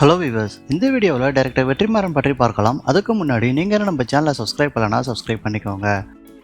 Hello viewers இந்த வீடியோவில் director Vetrimaaran பற்றி பார்க்கலாம். அதுக்கு முன்னாடி நீங்கள் என்ன நம்ம சேனலை சப்ஸ்கிரைப் பண்ணலனா சப்ஸ்கிரைப் பண்ணிக்கோங்க.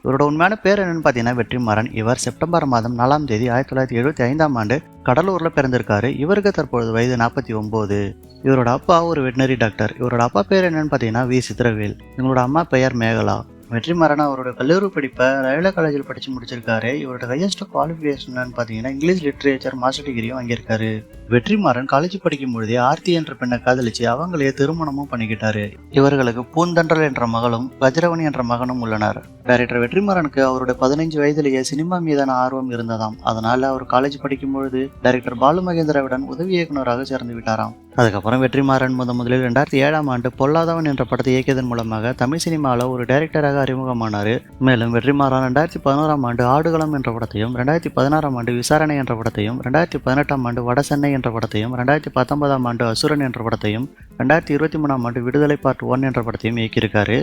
இவரோட உண்மையான பேர் என்னென்னு பார்த்தீங்கன்னா வெற்றிமாறன். இவர் செப்டம்பர் மாதம் நாலாம் தேதி ஆயிரத்தி தொள்ளாயிரத்தி எழுபத்தி ஐந்தாம் ஆண்டு கடலூரில் பிறந்திருக்காரு. இவருக்கு தற்பொழுது வயது நாற்பத்தி ஒம்பது. இவரோட அப்பா ஒரு வெட்டினரி டாக்டர் இவரோட அப்பா பேர் என்னென்னு பார்த்தீங்கன்னா வி. சித்திரவேல். இவங்களோட அம்மா பெயர் மேகலா. வெற்றிமாறன் அவரோட கல்லூரி படிப்பை ரயில்வே காலேஜில் படித்து முடிச்சிருக்காரு. இவரோட ஹையஸ்ட் குவாலிஃபிகேஷன் பார்த்தீங்கன்னா இங்கிலீஷ் லிட்ரேச்சர் மாஸ்டர் டிகிரியும் வாங்கியிருக்காரு. வெற்றிமாறன் காலேஜ் படிக்கும் பொழுதே ஆர்த்தி என்ற பெண்ணை காதலிச்சு அவங்களையே திருமணமும் பண்ணிக்கிட்டாரு. இவர்களுக்கு பூந்தன்றல் என்ற மகளும் வஜ்ரவணி என்ற மகனும் உள்ளனர். டைரக்டர் வெற்றிமாறனுக்கு அவருடைய பதினைஞ்சு வயதிலேயே சினிமா மீதான ஆர்வம் இருந்ததாம். அதனால அவர் காலேஜ் படிக்கும் பொழுது டைரக்டர் பாலு மகேந்திராவுடன் உதவி இயக்குநராக சேர்ந்து விட்டாராம். அதுக்கப்புறம் வெற்றிமாறன் முத முதலில் ரெண்டாயிரத்தி ஏழாம் ஆண்டு பொல்லாதவன் என்ற படத்தை இயக்கியதன் மூலமாக தமிழ் சினிமாவில் ஒரு டைரக்டராக அறிமுகமானார். மேலும் வெற்றிமாறன் ரெண்டாயிரத்தி பதினோராம் ஆண்டு ஆடுகளம் என்ற படத்தையும் ரெண்டாயிரத்தி பதினாறாம் ஆண்டு விசாரணை என்ற படத்தையும் ரெண்டாயிரத்தி பதினெட்டாம் ஆண்டு வட சென்னை என்ற படத்தையும் ரெண்டாயிரத்தி பத்தொன்பதாம் ஆண்டு அசுரன் என்ற படத்தையும் ரெண்டாயிரத்தி இருபத்தி மூணாம் ஆண்டு விடுதலை பார்ட் ஒன் என்ற படத்தையும் இயக்கியிருக்காரு.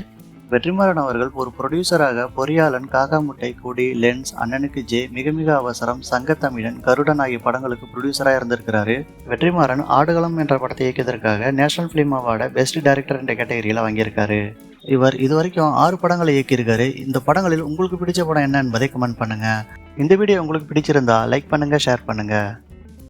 வெற்றிமாறன் அவர்கள் ஒரு ப்ரொடியூசராக பொறியாளன் காகாமுட்டை கூடி லென்ஸ் அண்ணனுக்கு ஜே மிக மிக அவசரம் சங்கத்தமிழன் கருடன் ஆகிய படங்களுக்கு ப்ரொடியூசராக இருந்திருக்கிறாரு. வெற்றிமாறன் ஆடுகளம் என்ற படத்தை இயக்கியதற்காக நேஷனல் ஃபிலிம் அவார்டை பெஸ்ட் டைரக்டர் என்ற கேட்டகரியில் வாங்கியிருக்காரு. இவர் இது வரைக்கும் ஆறு படங்களை இயக்கியிருக்காரு. இந்த படங்களில் உங்களுக்கு பிடிச்ச படம் என்ன என்பதை கமெண்ட் பண்ணுங்க. இந்த வீடியோ உங்களுக்கு பிடிச்சிருந்தா லைக் பண்ணுங்க ஷேர் பண்ணுங்க.